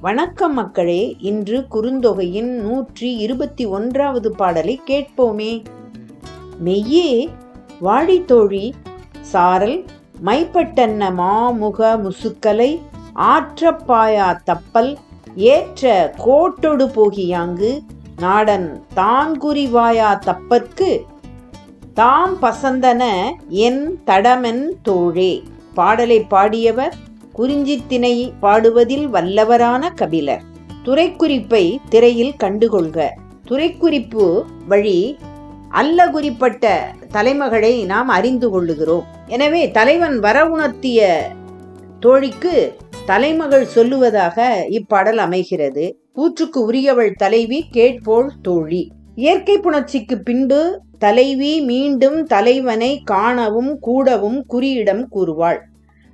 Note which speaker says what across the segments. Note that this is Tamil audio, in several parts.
Speaker 1: வணக்கம் மக்களே இன்று குறுந்தொகையின் நூற்றி இருபத்தி ஒன்றாவது பாடலை கேட்போமே. மெய்யே வாழித்தோழி சாரல் மைப்பட்டன்ன மாமுக முசுக்கலை ஆற்றப்பாயா தப்பல் ஏற்ற கோட்டொடு போகியாங்கு நாடன் தான்குறிவாயா தப்பற்கு தாம் பசந்தன என் தடமென் தோழே. பாடலை பாடியவர் குறிஞ்சித்திணை பாடுவதில் வல்லவரான கபிலர். துறைக்குறிப்பை திரையில் கண்டுகொள்க. துறைக்குறிப்பு வழி அல்ல குறிப்பட்ட தலைமகளை நாம் அறிந்து கொள்ளுகிறோம். எனவே தலைவன் வர உணர்த்திய தோழிக்கு தலைமகள் சொல்லுவதாக இப்பாடல் அமைகிறது. கூற்றுக்கு உரியவள் தலைவி கேட்போள் தோழி. இயற்கை புணர்ச்சிக்கு பின்பு தலைவி மீண்டும் தலைவனை காணவும் கூடவும் குறியிடம் கூறுவாள்.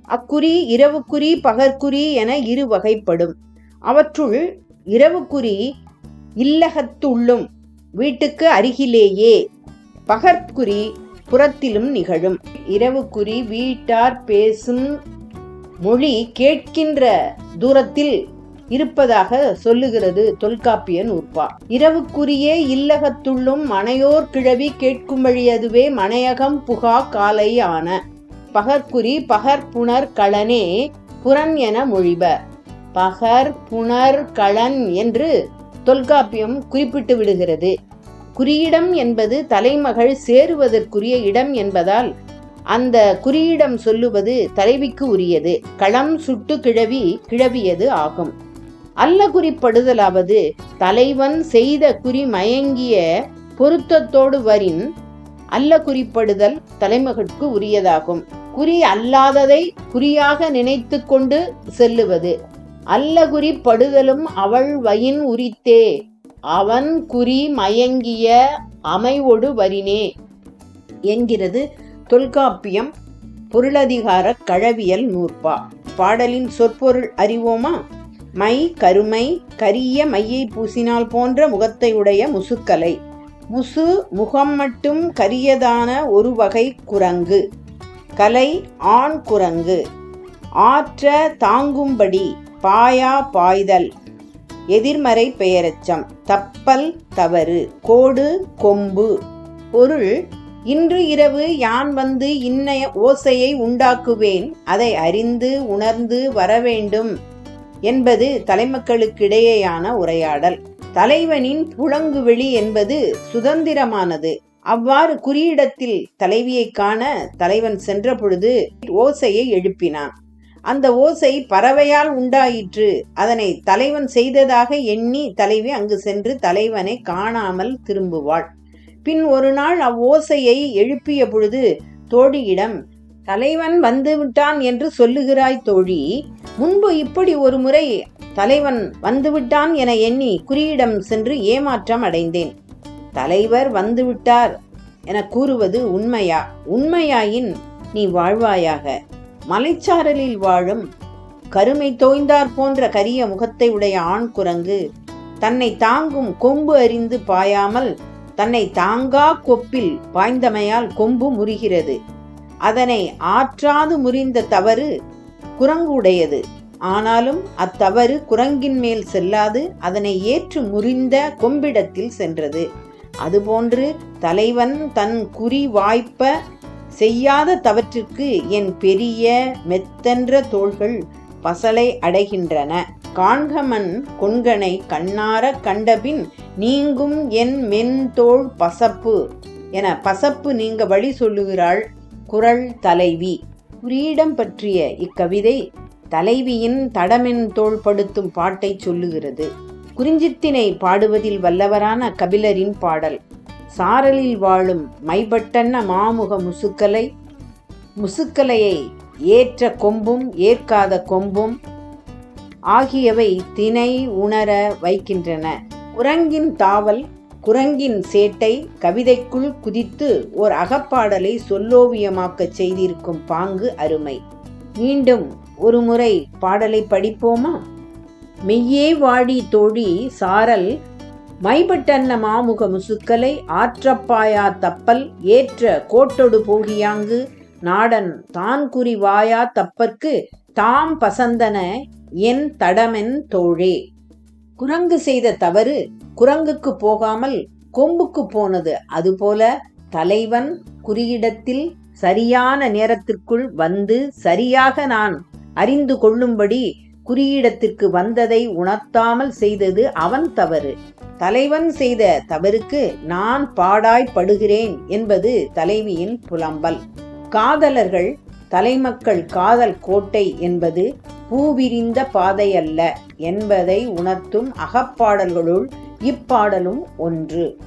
Speaker 1: அக்குறி இரவுக்குறி பகற்குறி என இரு வகைப்படும். அவற்றுள் இரவுக்குறி இல்லகத்துள்ளும் வீட்டுக்கு அருகிலேயே. பகற்குறி புறத்திலும் நிகழும். இரவுக்குறி வீட்டார் பேசும் மொழி கேட்கின்ற தூரத்தில் இருப்பதாக சொல்லுகிறது தொல்காப்பிய நூற்பா இரவுக்குரியே இல்லகத்துள்ளும் மனையோர் கிழவி கேட்கும் அதுவே மனையகம் புகா காலை ஆன பகர்குறி பகர் புனர் களனே புறன் என மொழிப. பகர் புனர் களன் என்று தொல்காப்பியம் குறிப்பிட்டு விடுகிறது. குறியிடம் என்பது தலைமகள் சேருவதற்குரிய இடம் என்பதால் அந்த குறியிடம் சொல்லுவது தலைவிக்கு உரியது. களம் சுட்டு கிழவி கிழவியது ஆகும். அல்ல குறிப்படுதலாவது தலைவன் செய்த குறி மயங்கிய பொருத்தத்தோடு வரின் அல்ல குறிப்படுதல் தலைமகற்கு உரியதாகும். குறி அல்லாததை குறியாக நினைத்து கொண்டு செல்லுவது. அல்ல குறிப்படுதலும் அவள் வயின் உரித்தே. அவன் குறி மயங்கிய அமைவொடு வரினே. என்கிறது தொல்காப்பியம் பொருளதிகார கழவியல் நூற்பா. பாடலின் சொற்பொருள் அறிவோமா? மை கருமை கரிய மையை பூசினால் போன்ற முகத்தை உடைய முசுக்கலை. முசு முகம் மட்டும் கரியதான ஒரு வகை குரங்கு. கலை ஆண் குரங்கு ஆற்ற தாங்கும்படி பாயா பாய்தல். எதிர்மறை பெயரச்சம். தப்பல் தவறு. கோடு கொம்பு. பொருள் இன்று இரவு யான் வந்து இன்னைய ஓசையை உண்டாக்குவேன். அதை அறிந்து உணர்ந்து வரவேண்டும் என்பது தலைமக்களுக்கிடையேயான உரையாடல். தலைவனின் புழங்குவெளி என்பது சுதந்திரமானது. அவ்வாறு குறியிடத்தில் தலைவியை காண தலைவன் சென்றபொழுது ஓசையை எழுப்பினான். அந்த ஓசை பறவையால் உண்டாயிற்று. அதனை தலைவன் செய்ததாக எண்ணி தலைவி அங்கு சென்று தலைவனை காணாமல் திரும்புவாள். பின் ஒரு நாள் அவ்வோசையை எழுப்பிய பொழுது தோழியிடம் தலைவன் வந்து விட்டான் என்று சொல்லுகிறாய் தோழி. முன்பு இப்படி ஒரு முறை தலைவன் வந்துவிட்டான் என எண்ணி குறியிடம் சென்று ஏமாற்றம் அடைந்தேன். தலைவர் வந்துவிட்டார் என கூறுவது உண்மையா? உண்மையாயின் நீ வாழ்வாயாக. மலைச்சாரலில் வாழும் கருமை தோய்ந்தார் போன்ற கரிய முகத்தை உடைய ஆண் குரங்கு தன்னை தாங்கும் கொம்பு அறிந்து பாயாமல் தன்னை தாங்கா கொப்பில் பாய்ந்தமையால் கொம்பு முறிகிறது. அதனை ஆற்றாது முறிந்த தவறு குரங்கு உடையது ஆனாலும் அத்தவறு குரங்கின் மேல் செல்லாது அதனை ஏற்று முறிந்த கொம்பிடத்தில் சென்றது. அதுபோன்று தலைவன் தன் குறி வாய்ப்ப செய்யாத தவற்றிற்கு என் பெரிய மெத்தென்ற தோள்கள் பசலை அடைகின்றன. காண்கமன் கொண்கனை கண்ணார கண்டபின் நீங்கும் என் மென்தோள் பசப்பு என பசப்பு நீங்க வழி சொல்லுகிறாள் குரல் தலைவி. குறியிடம் பற்றிய இக்கவிதை தலைவியின் தடமென் தோள்படுத்தும் பாட்டை சொல்லுகிறது. குறிஞ்சித்தினை பாடுவதில் வல்லவரான கபிலரின் பாடல். சாரலில் வாழும் மைபட்டன்ன மாமுக முசுக்கலை முசுக்கலையை ஏற்ற கொம்பும் ஏற்காத கொம்பும் ஆகியவை தினை உணர வைக்கின்றன. குரங்கின் தாவல் குரங்கின் சேட்டை கவிதைக்குள் குதித்து ஓர் அகப்பாடலை சொல்லோவியமாக்கச் செய்திருக்கும் பாங்கு அருமை. மீண்டும் ஒரு முறை பாடலை படிப்போமா? மெய்யே வாடி தோழி சாரல் மைபட்டன்ன மாமுக முசுக்கலை ஆற்றப்பாயா தப்பல் ஏற்ற கோட்டொடு போகியாங்கு நாடன் தான் குறி வாயா தப்பற்கு தாம் பசந்தன என் தடமென் தோழே. குரங்கு செய்த தவறு குரங்குக்கு போகாமல் கொம்புக்கு போனது அதுபோல தலைவன் குறியிடத்தில் சரியான நேரத்திற்குள் வந்து சரியாக நான் அறிந்து கொள்ளும்படி குறியிடத்திற்கு வந்ததை உணர்த்தாமல் செய்தது அவன் தவறு. தலைவன் செய்த தவறுக்கு நான் பாடாய் படுகிறேன் என்பது தலைவியின் புலம்பல். காதலர்கள் தலைமக்கள் காதல் கோட்டை என்பது பூவிரிந்த பாதையல்ல என்பதை உணர்த்தும் அகப்பாடல்களுள் இப்பாடலும் ஒன்று.